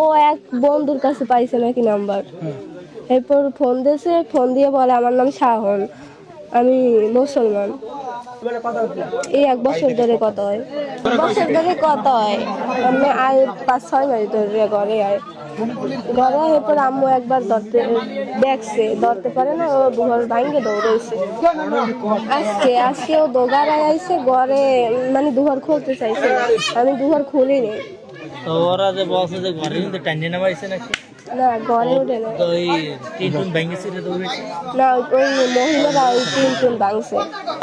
ও এক বন্ধুর কাছে পাইছে নাকি নাম্বার। এরপর ফোন দিয়েছে ফোন দিয়ে বলে আমার নাম শাহন। আমি মুসলমান। এই এক বছর ধরে কত হয়। বছর ধরে কত হয়। আমি আয় পাঁচ ছয় মাস ধরে ঘরে আয়। ঘরে এরপর আম্মু একবার ধরতে দেখছে ধরতে পারে না ও ঘর ভাঙ্গে দৌড়াইছে। আজকে আজকে ও দোগারায় আইছে ঘরে মানে দুঘর খুলতে চাইছে। আমি দুঘর খুলিনি। তো ওরা যে বলছে যে ঘরে কিন্তু টাইনে নামাইছে নাকি? না ঘরে উঠে না তো এই তিন টুন রে দৌড়েছে না ওই মহিলারা ওই তিন ভাঙছে।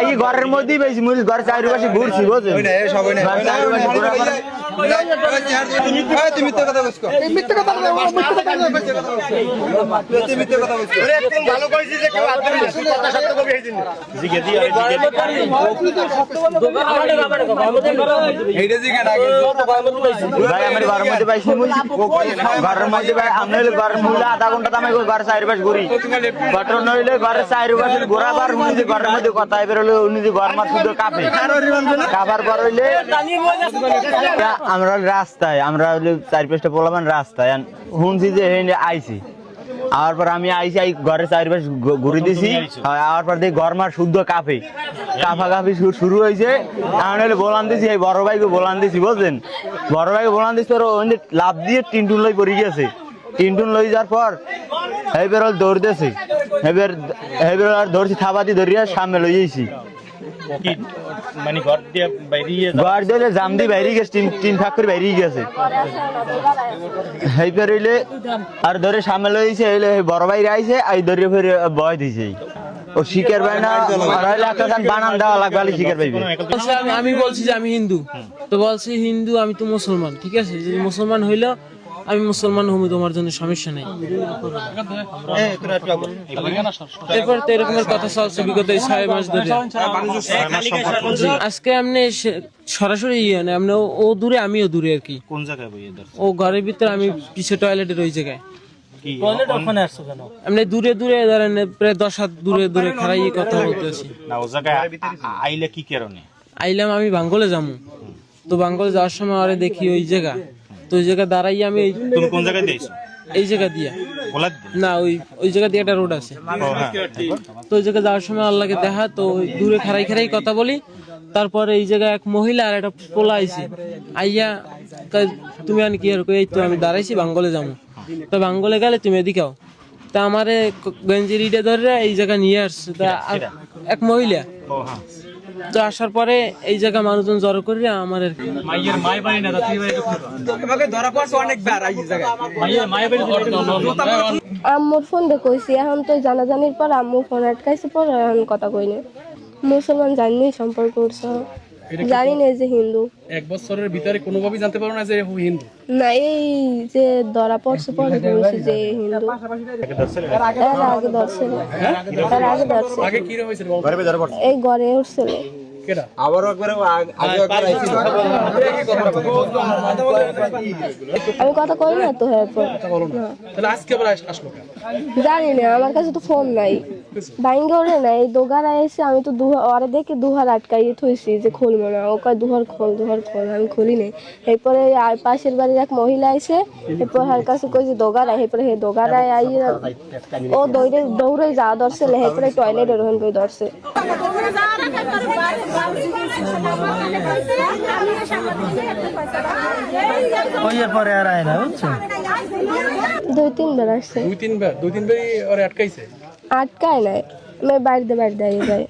এই ঘরের মধ্যেই বেশি মুই ঘর চারিপাশে ঘুরছি বুঝছেন? ঘর চারিপাশে ঘোরার পরে ভাই আমার ঘরের মধ্যে ঘরের মধ্যে ভাই আমি ঘরের মূল্য আধা ঘণ্টা দামে ঘর চারিপাশ ঘুরি ঘটনা হইলে ঘরের চারিপাশে ঘোরাবার উনি যে ঘরের মধ্যে কথা এবার হলে উনি যে ঘর মার শুধু কাঁপে কাঁপার পর হইলে আমরা রাস্তায় আমরা হইলে চারিপাশটা বললাম রাস্তায় শুনছি যে আইছি আওয়ার পর আমি আইছি আই ঘরের চারিপাশ ঘুরে দিছি। আর আওয়ার পর দেখি ঘর মার শুদ্ধ কাঁপে কাফা কাফি শুরু হয়েছে। আমি হলে বলান দিছি এই বড় ভাইকে বলান দিছি বুঝলেন? বড় ভাইকে বলান দিছি তোর ওই লাভ দিয়ে টিনটুন লই পড়ে গেছে টিনটুন লই যাওয়ার পর এবার দৌড়তেছে। এবার এবার আর ধরছি থাবাতি ধরিয়া সামনে লই মানে ঘর দিয়ে বাইরিয়ে ঘর দিলে জাম দিয়ে বাইরে গেছে তিন তিন ফাঁক করে বাইরে গেছে। হেই আর ধরে সামনে লইছে হইলে বড় বাইরে আইছে আই ধরে ফেরে বয় দিছে। ও শিকার পাই না আর হইলে একটা গান বানান দেওয়া লাগবে আলি শিকার বলছে আমি আমি বলছি যে আমি হিন্দু। তো বলছি হিন্দু আমি তো মুসলমান ঠিক আছে? যদি মুসলমান হইল আমি মুসলমান হব তোমার জন্য সমস্যা নেই। এরপর তো এরকমের কথা চলছে বিগত ছয় মাস ধরে। আজকে আপনি সরাসরি ইয়ে না আপনি ও- দূরে আমিও দূরে আর কি। কোন জায়গায় ও ঘরের ভিতরে আমি পিছে টয়লেটের ওই জায়গায়। আসছো দূরে দূরে ধরেন প্রায় দশ হাত দূরে দূরে খাড়াই কথা বলতেছি। না ও জায়গায় আইলে কি কারণে? আইলাম আমি বাঙ্গলে যাব। তো বাঙ্গলে যাওয়ার সময় আরে দেখি ওই জায়গা। তো ওই জায়গা দাঁড়াই আমি এই- তুমি কোন জায়গায় দিয়েছ? এই জায়গা দিয়া। না ওই ওই জায়গা দিয়ে একটা রোড আছে। তো ওই জায়গায় যাওয়ার সময় আল্লাহকে দেখা তো ওই দূরে খারাই খারাই কথা বলি। তারপরে এই জায়গায় এক মহিলা আর একটা পোলা আইছে। আইয়া তুমি আনি কি আর এই তো আমি দাঁড়াইছি বাঙ্গলে যাব তো বাঙ্গলে গেলে তুমি এদিকে আও। তা আমারে ক- গেঞ্জির ইটে ধরে এই জায়গা নিয়ে আসছে। তা এক মহিলা। হ্যাঁ। তো আসার পরে এই জায়গা মানুষজন জড়ো করে আমার আর কি। মাইয়ের মায় বাড়ি না তুই বাড়ি মাইয়ের মায়ের বাড়ি আম্মুর ফোন দেখছি এখন তো জানাজানির পর আম্মু ফোন আটকাইছে পর এখন কথা কইনি মুসলমান জানি সম্পর্ক করছে জানি না যে হিন্দু। এক বছরের ভিতরে কোনোভাবেই জানতে পারো না যে হিন্দু? না এই যে ধরা পড়ছে পরে বলছে যে হিন্দু। এর আগে ধরছিল এর আগে ধরছে। আগে কি হয়েছিল? এই ঘরে উঠছিল কেডা? আমি কথা কই না তো এরপর তাহলে আজকে আবার আসলো জানি না আমার কাছে তো ফোন নাই। বাইঙ্গে ওরে নাই দোগারা এসে আমি তো দুহার ওরে দেখে দুহার আটকাই থইছি যে খুলবো না। ও কয় দুহার খোল দুহার খোল আমি খুলি নাই। এরপরে আর পাশের বাড়ির এক মহিলা আইছে এরপর হার কাছে কই যে দোগারা এরপরে হে দোগারায় আই ও দৌড়ে দৌড়ে যা ধরছে এরপরে টয়লেট ওরকম করে ধরছে। কইয়ের পরে আর আয় না বুঝছ? দুই তিনবার আসছে। দুই তিনবার? দুই তিনবারই ওরে আটকাইছে? আটকায় নাই। আমি বাড়িতে বাড়িতে আই যায়